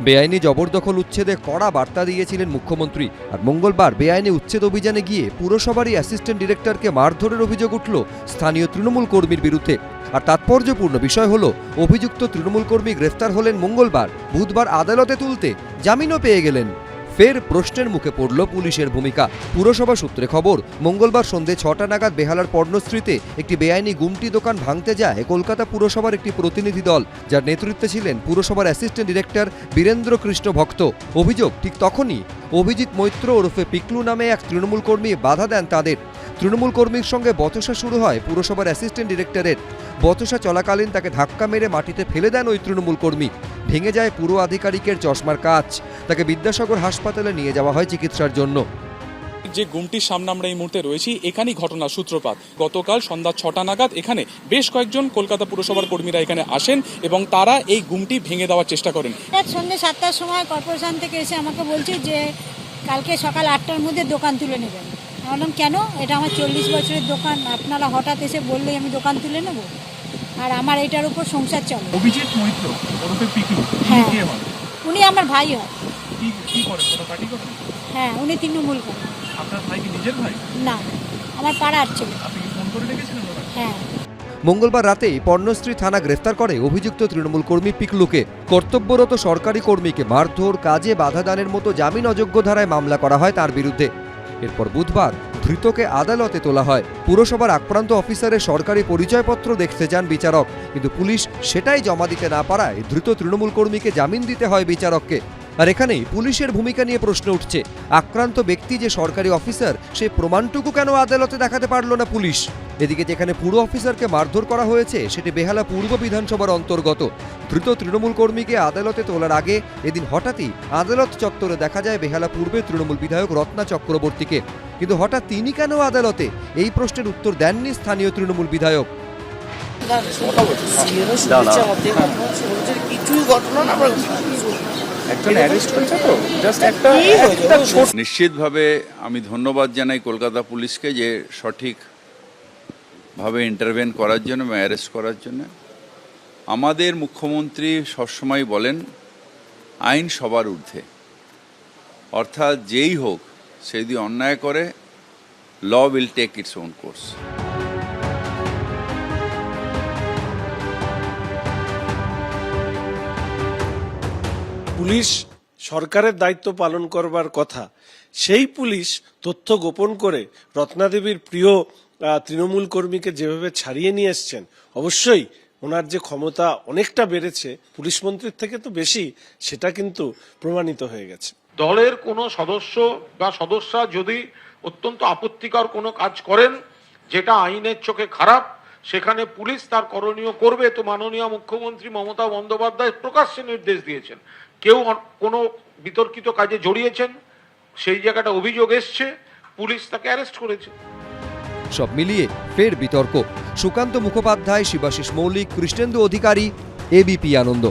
বেআইনি জবরদখল উচ্ছেদে কড়া বার্তা দিয়েছিলেন মুখ্যমন্ত্রী। আর মঙ্গলবার বেআইনি উচ্ছেদ অভিযানে গিয়ে পুরসভারই অ্যাসিস্ট্যান্ট ডিরেক্টরকে মারধরের অভিযোগ উঠল স্থানীয় তৃণমূল কর্মীর বিরুদ্ধে। আর তাৎপর্যপূর্ণ বিষয় হল, অভিযুক্ত তৃণমূল কর্মী গ্রেফতার হলেন মঙ্গলবার। বুধবার আদালতে তুলতে জামিনও পেয়ে গেলেন। ফের প্রশ্নের মুখে পড়ল পুলিশের ভূমিকা। পুরসভা সূত্রে খবর, মঙ্গলবার সন্ধে ছটা নাগাদ বেহালার পর্ণশ্রীতে একটি বেআইনি গুমটি দোকান ভাঙতে যায় কলকাতা পুরসভার একটি প্রতিনিধি দল, যার নেতৃত্বে ছিলেন পুরসভার অ্যাসিস্ট্যান্ট ডিরেক্টর বীরেন্দ্র কৃষ্ণ ভক্ত। অভিযোগ, ঠিক তখনই অভিজিৎ মৈত্র ওরফে পিকলু নামে এক তৃণমূল কর্মী বাধা দেন তাদের। তৃণমূল কর্মীর সঙ্গে বচসা শুরু হয় পুরসভার অ্যাসিস্ট্যান্ট ডিরেক্টরের। বচসা চলাকালীন তাকে ধাক্কা মেরে মাটিতে ফেলে দেন ওই তৃণমূল কর্মী। ভেঙে যায় পুরো আধিকারিকের চশমার কাচ। তাকে বিদ্যাসাগর হাসপাতালে নিয়ে যাওয়া হয় চিকিৎসার জন্য। যে গুমটির সামনে আমরা এই মুহূর্তে রয়েছি এখানেই ঘটনার সূত্রপাত। গতকাল সন্ধ্যা ছটা নাগাদ এখানে বেশ কয়েকজন কলকাতা পুরসভার কর্মীরা এখানে আসেন এবং তারা এই গুমটি ভেঙে দেওয়ার চেষ্টা করেন। সন্ধ্যে সাতটার সময় কর্পোরেশন থেকে এসে আমাকে বলছে যে কালকে সকাল আটটার মধ্যে দোকান তুলে নেবেন। বললাম কেন? এটা আমার চল্লিশ বছরের দোকান। আপনারা হঠাৎ এসে বললেই আমি দোকান তুলে নেব? আর আমার এটার উপর সংসার চলে। অভিজিৎ মৈত্র হ্যাঁ। উনি আমার ভাই হয়। কি কি করেন? কোনো পার্টি করেন? হ্যাঁ উনি তৃণমূল করেন। আপনার ভাই কি নিজের ভাই? না আমার পাড়ার ছেলে। আপনি কি ফোন করে ডেকেছিলেন হ্যাঁ। মঙ্গলবার রাতেই পর্ণশ্রী থানা গ্রেফতার করে অভিযুক্ত তৃণমূল কর্মী পিকলুকে। কর্তব্যরত সরকারি কর্মীকে মারধর কাজে বাধা দানের মতো জামিন অযোগ্য ধারায় মামলা করা হয় তার বিরুদ্ধে। এরপর বুধবার ধৃতকে আদালতে তোলা হয়। পুরসভার আক্রান্ত অফিসারের সরকারি পরিচয়পত্র দেখতে যান বিচারক। কিন্তু পুলিশ সেটাই জমা দিতে না পারায় ধৃত তৃণমূল কর্মীকে জামিন দিতে হয় বিচারককে। আর এখানেই পুলিশের ভূমিকা নিয়ে প্রশ্ন উঠছে। আক্রান্ত ব্যক্তি যে সরকারি অফিসার, সে প্রমাণটুকু কেন আদালতে দেখাতে পারল না পুলিশ? এদিকে যেখানে পুরো অফিসারকে মারধর করা হয়েছে সেটি বেহালা পূর্ব বিধানসভার অন্তর্গত। ধৃত তৃণমূল কর্মীকে আদালতে তোলার আগে এদিন হঠাৎই আদালত চত্বরে দেখা যায় বেহালা পূর্বে তৃণমূল বিধায়ক রত্না চক্রবর্তীকে। কিন্তু হঠাৎ তিনি কেন আদালতে? এই প্রশ্নের উত্তর দেননি স্থানীয় তৃণমূল বিধায়ক। কিছুই ঘটনা না আমরা একজন অ্যারেস্ট হয়েছে তো? জাস্ট একটা একটা ছোট নিশ্চিতভাবে আমি ধন্যবাদ জানাই কলকাতা পুলিশকে যে সঠিকভাবে ইন্টারভেন করার জন্য বা অ্যারেস্ট করার জন্য। আমাদের মুখ্যমন্ত্রী সবসময় বলেন, আইন সবার ঊর্ধ্বে। অর্থাৎ যেই হোক, সে যদি অন্যায় করে law will take its own course police সরকারের দায়িত্ব পালন করবার কথা, সেই পুলিশ তথ্য গোপন করে রত্নাদেবীর প্রিয় তৃণমূল কর্মীকে যেভাবে ছাড়িয়ে নিয়ে এসছেন, অবশ্যই ওনার যে ক্ষমতা অনেকটা বেড়েছে, পুলিশ মন্ত্রীর থেকে তো বেশি, সেটা কিন্তু প্রমাণিত হয়ে গেছে। দলের কোনো সদস্য বা সদস্যা যদি অত্যন্ত আপত্তিকর কোনো কাজ করেন, যেটা আইনের চোখে খারাপ, সেখানে পুলিশ তার করণীয় করবে, তো মাননীয় মুখ্যমন্ত্রী মমতা বন্দ্যোপাধ্যায় প্রকাশ্যে নির্দেশ দিয়েছেন। কেউ কোনো বিতর্কিত কাজে জড়িয়েছেন, সেই জায়গাটা অভিযোগ এসছে, পুলিশ তাকে অ্যারেস্ট করেছে। সব মিলিয়ে ফের বিতর্ক। সুকান্ত মুখোপাধ্যায় শিবাশিস মৌলিক কৃষ্ণেন্দু অধিকারী এবিপি আনন্দ।